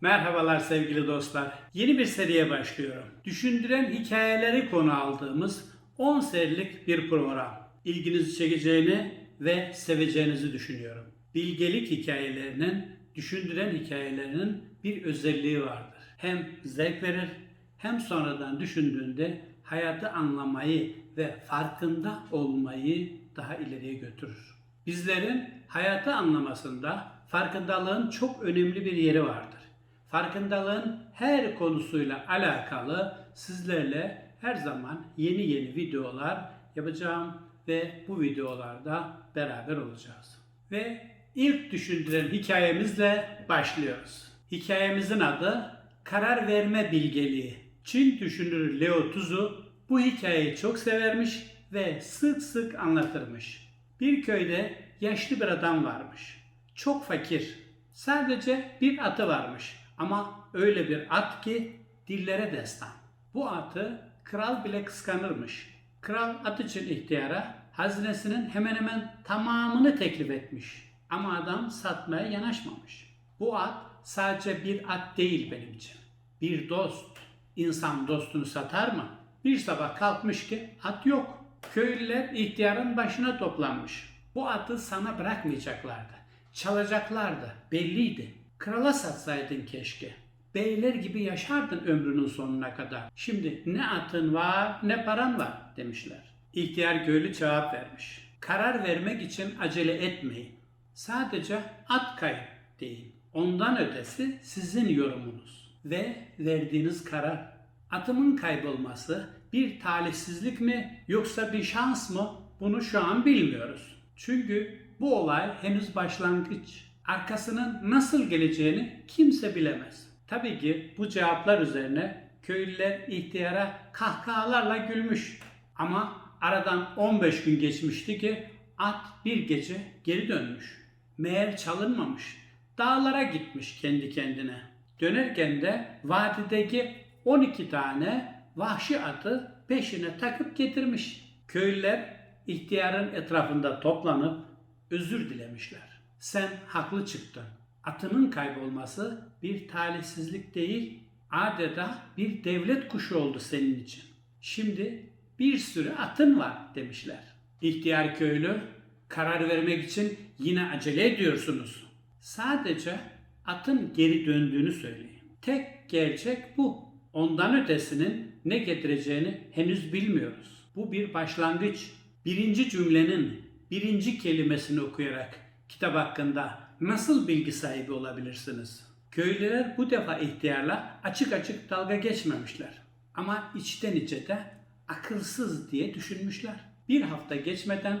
Merhabalar sevgili dostlar. Yeni bir seriye başlıyorum. Düşündüren hikayeleri konu aldığımız 10 serilik bir program. İlginizi çekeceğini ve seveceğinizi düşünüyorum. Bilgelik hikayelerinin, düşündüren hikayelerinin bir özelliği vardır. Hem zevk verir hem sonradan düşündüğünde hayatı anlamayı ve farkında olmayı daha ileriye götürür. Bizlerin hayatı anlamasında farkındalığın çok önemli bir yeri vardır. Farkındalığın her konusuyla alakalı sizlerle her zaman yeni yeni videolar yapacağım ve bu videolarda beraber olacağız. Ve ilk düşündüren hikayemizle başlıyoruz. Hikayemizin adı Karar Verme Bilgeliği. Çin düşünürü Leo Tuzu bu hikayeyi çok severmiş ve sık sık anlatırmış. Bir köyde yaşlı bir adam varmış. Çok fakir. Sadece bir atı varmış ama öyle bir at ki dillere destan. Bu atı kral bile kıskanırmış. Kral at için ihtiyara hazinesinin hemen hemen tamamını teklif etmiş. Ama adam satmaya yanaşmamış. Bu at sadece bir at değil benim için. Bir dost. İnsan dostunu satar mı? Bir sabah kalkmış ki at yok. Köylüler ihtiyarın başına toplanmış. Bu atı sana bırakmayacaklardı. Çalacaklardı. Belliydi. Krala satsaydın keşke. Beyler gibi yaşardın ömrünün sonuna kadar. Şimdi ne atın var ne paran var demişler. İhtiyar köylü cevap vermiş. Karar vermek için acele etmeyin. Sadece at kayıp deyin. Ondan ötesi sizin yorumunuz ve verdiğiniz karar. Atımın kaybolması bir talihsizlik mi yoksa bir şans mı bunu şu an bilmiyoruz. Çünkü bu olay henüz başlangıç. Arkasının nasıl geleceğini kimse bilemez. Tabii ki bu cevaplar üzerine köylüler ihtiyara kahkahalarla gülmüş. Ama aradan 15 gün geçmişti ki at bir gece geri dönmüş. Meğer çalınmamış. Dağlara gitmiş kendi kendine. Dönerken de vadideki 12 tane vahşi atı peşine takıp getirmiş. Köylüler ihtiyarın etrafında toplanıp özür dilemişler. Sen haklı çıktın. Atının kaybolması bir talihsizlik değil, adeta bir devlet kuşu oldu senin için. Şimdi bir sürü atın var demişler. İhtiyar köylü, karar vermek için yine acele ediyorsunuz. Sadece atın geri döndüğünü söyleyin. Tek gerçek bu. Ondan ötesinin ne getireceğini henüz bilmiyoruz. Bu bir başlangıç. Birinci cümlenin birinci kelimesini okuyarak kitap hakkında nasıl bilgi sahibi olabilirsiniz? Köylüler bu defa ihtiyarla açık açık dalga geçmemişler. Ama içten içe de akılsız diye düşünmüşler. Bir hafta geçmeden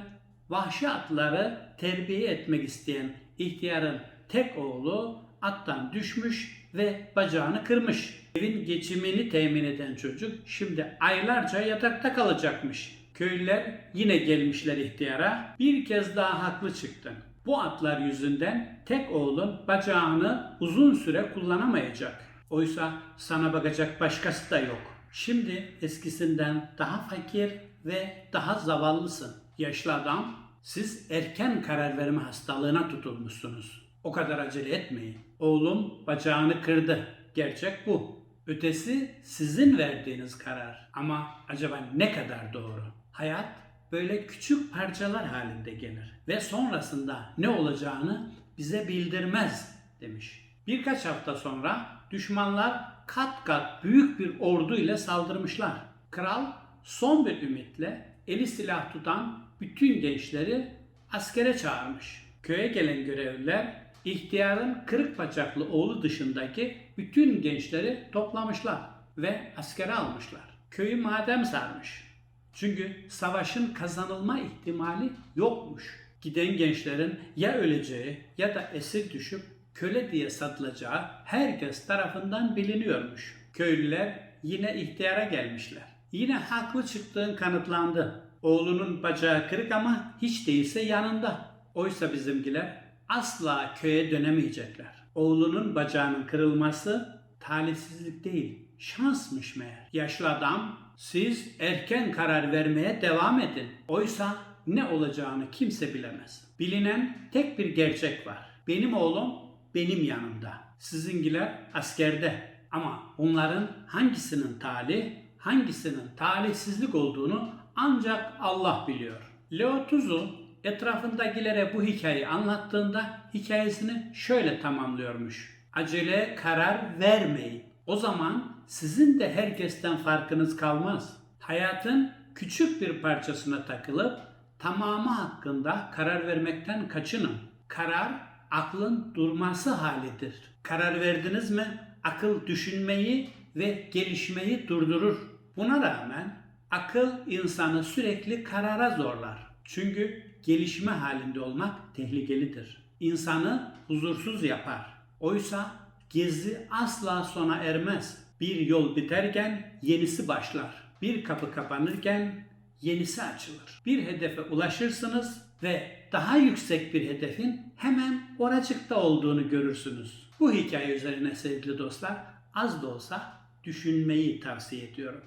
vahşi atları terbiye etmek isteyen ihtiyarın tek oğlu attan düşmüş ve bacağını kırmış. Evin geçimini temin eden çocuk şimdi aylarca yatakta kalacakmış. Köylüler yine gelmişler ihtiyara. Bir kez daha haklı çıktın. Bu atlar yüzünden tek oğlun bacağını uzun süre kullanamayacak. Oysa sana bakacak başkası da yok. Şimdi eskisinden daha fakir ve daha zavallısın. Yaşlı adam, siz erken karar verme hastalığına tutulmuşsunuz. O kadar acele etmeyin. Oğlum bacağını kırdı. Gerçek bu. Ötesi sizin verdiğiniz karar. Ama acaba ne kadar doğru? Hayat böyle küçük parçalar halinde gelir ve sonrasında ne olacağını bize bildirmez demiş. Birkaç hafta sonra düşmanlar kat kat büyük bir ordu ile saldırmışlar. Kral son bir ümitle eli silah tutan bütün gençleri askere çağırmış. Köye gelen görevliler ihtiyarın kırık bacaklı oğlu dışındaki bütün gençleri toplamışlar ve askere almışlar. Köyü madem sarmış. Çünkü savaşın kazanılma ihtimali yokmuş. Giden gençlerin ya öleceği ya da esir düşüp köle diye satılacağı herkes tarafından biliniyormuş. Köylüler yine ihtiyara gelmişler. Yine haklı çıktığın kanıtlandı. Oğlunun bacağı kırık ama hiç değilse yanında. Oysa bizimkiler asla köye dönemeyecekler. Oğlunun bacağının kırılması talihsizlik değil, şansmış meğer. Yaşlı adam, siz erken karar vermeye devam edin. Oysa ne olacağını kimse bilemez. Bilinen tek bir gerçek var. Benim oğlum benim yanımda. sizinkiler askerde. Ama onların hangisinin talih, hangisinin talihsizlik olduğunu ancak Allah biliyor. Leo Tuzun etrafındakilere bu hikayeyi anlattığında hikayesini şöyle tamamlıyormuş. Acele karar vermeyin. O zaman sizin de herkesten farkınız kalmaz. Hayatın küçük bir parçasına takılıp tamamı hakkında karar vermekten kaçının. Karar aklın durması halidir. Karar verdiniz mi akıl düşünmeyi ve gelişmeyi durdurur. Buna rağmen akıl insanı sürekli karara zorlar. Çünkü gelişme halinde olmak tehlikelidir. İnsanı huzursuz yapar. Oysa gezi asla sona ermez. Bir yol biterken yenisi başlar. Bir kapı kapanırken yenisi açılır. Bir hedefe ulaşırsınız ve daha yüksek bir hedefin hemen oracıkta olduğunu görürsünüz. Bu hikaye üzerine sevgili dostlar az da olsa düşünmeyi tavsiye ediyorum.